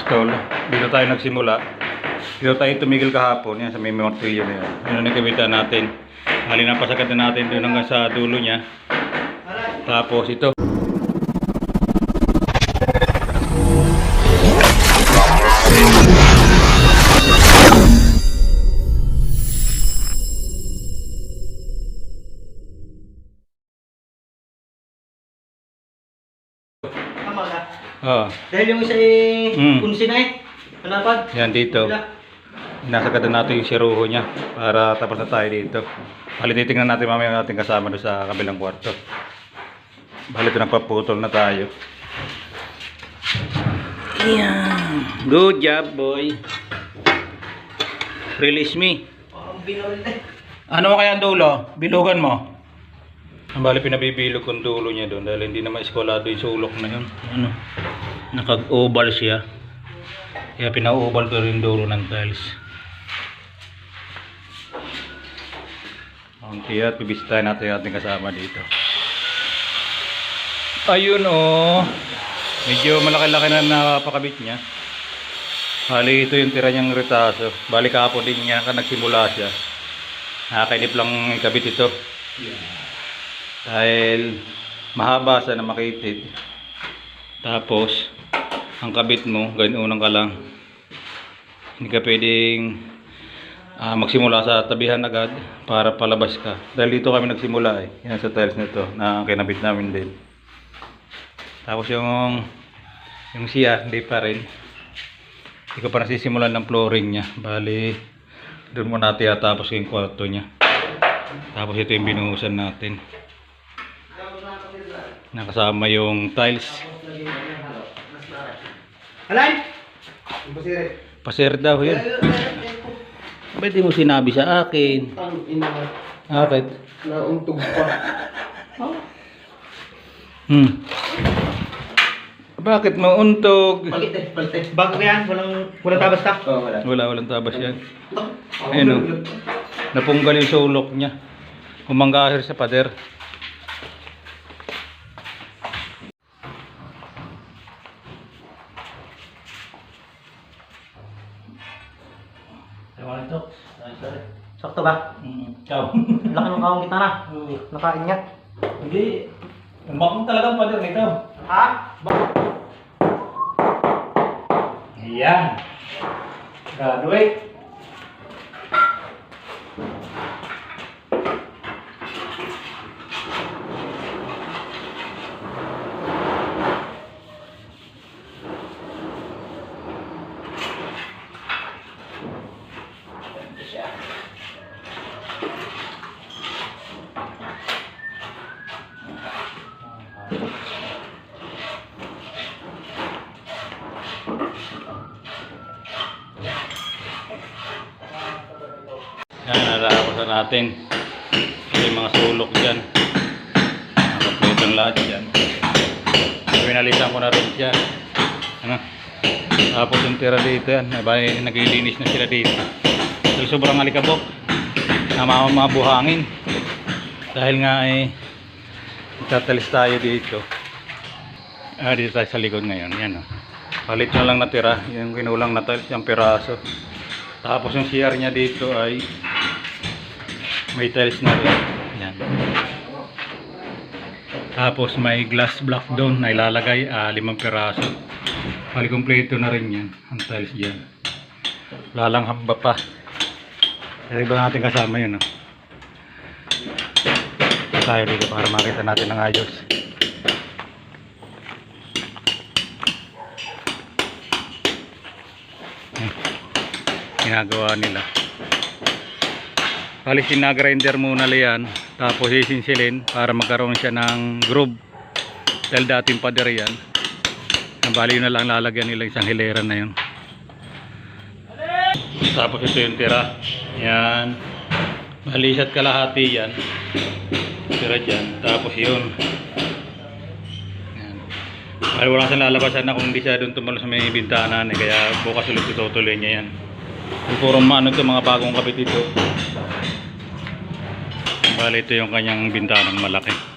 install. Dito tayo nagsimula. Dito tayo tumigil kahapon. Yan sa may martilyo na yan. Yun ang nakabitan natin. Hali na pasagad na natin doon hanggang sa dulo niya. Tapos ito. Tama ka. Oh, Dahil yung eh, Mm. kunsi na eh. Hanapad. yan dito. Wala. Nasagad na natin yung siruho niya para tapos na tayo dito. Bali titingnan natin mamaya natin kasama doon sa kabilang kwarto. Bali ito nagpaputol na tayo. Yan. Good job, boy. Release me. Parang na eh. Ano kaya ang dulo? Bilugan mo. Ang bali pinabibilog kong dulo niya doon dahil hindi naman eskolado yung sulok na yun. Ano? Nakag-oval siya. Kaya pina-oval ko rin dulo ng tiles. Kunti at bibisitahin natin yung ating kasama dito. Ayun oh. Medyo malaki-laki na napakabit niya. Bali ito yung tira niyang retaso. Bali kahapon din niya ka nagsimula siya. Nakakainip lang ikabit ito. Dahil mahaba sa na makitid. Tapos, ang kabit mo, ganyan ka lang. Hindi ka pwedeng ah, magsimula sa tabihan agad para palabas ka. Dahil dito kami nagsimula eh. Yan sa tiles nito na kinabit namin din. Tapos yung yung siya, hindi pa rin. Hindi ko pa nasisimulan ng flooring niya. Bali, doon muna natin tapos yung kwarto niya. Tapos ito yung binuhusan natin. Nakasama yung tiles. Halay! Pasir daw yun. Ba't mo sinabi sa akin? Bakit? Nauntog pa. Hmm. Bakit mauntog? Palit eh, palit eh. Bago yan, walang, walang tabas ka? Oo, wala. Wala, walang tabas yan. Ayun o. Napunggal yung sulok niya. Kumanggahir sa pader. Ewan ito. Sakto ba? Mm, Ciao. Laki ng kawang kita na. Nakain niya. Hindi. Umakong talagang pader nito. Ha? Ayan. Graduate. Yan, nalakasan natin. Yung mga sulok dyan. Nakaplate ang lahat dyan. Pinalisan ko na rin siya. Ano? Tapos yung tira dito yan. Nabay, naglilinis na sila dito. Dahil sobrang alikabok. Nama mga buhangin. Dahil nga eh, tatalis tayo dito. Ah, dito tayo sa likod ngayon. Yan o. Palit na lang natira. Yung kinulang na tiles, yung piraso. Tapos yung CR niya dito ay may tiles na rin. Yan. Tapos may glass block doon na ilalagay ah, limang piraso. Bali kompleto na rin yan. Ang tiles dyan. Lalang hamba pa. Kaya ba natin kasama yun? No? Tayo dito para makita natin ng ayos. ginagawa nila. Bali sinagrinder muna liyan tapos isinsilin para magkaroon siya ng groove. Dahil dating pader yan bali na lang lalagyan nila isang hilera na yun. Tapos ito yung tira. Yan bali isa't kalahati yan tira dyan. Tapos yun. Yan bali wala siyang lalabasan na kung hindi siya doon tumalo sa may bintana eh, kaya bukas ulit tutuloy niya yan. Yung purong maano ito, mga bagong kabit ito. Bali ito yung kanyang bintanang malaki.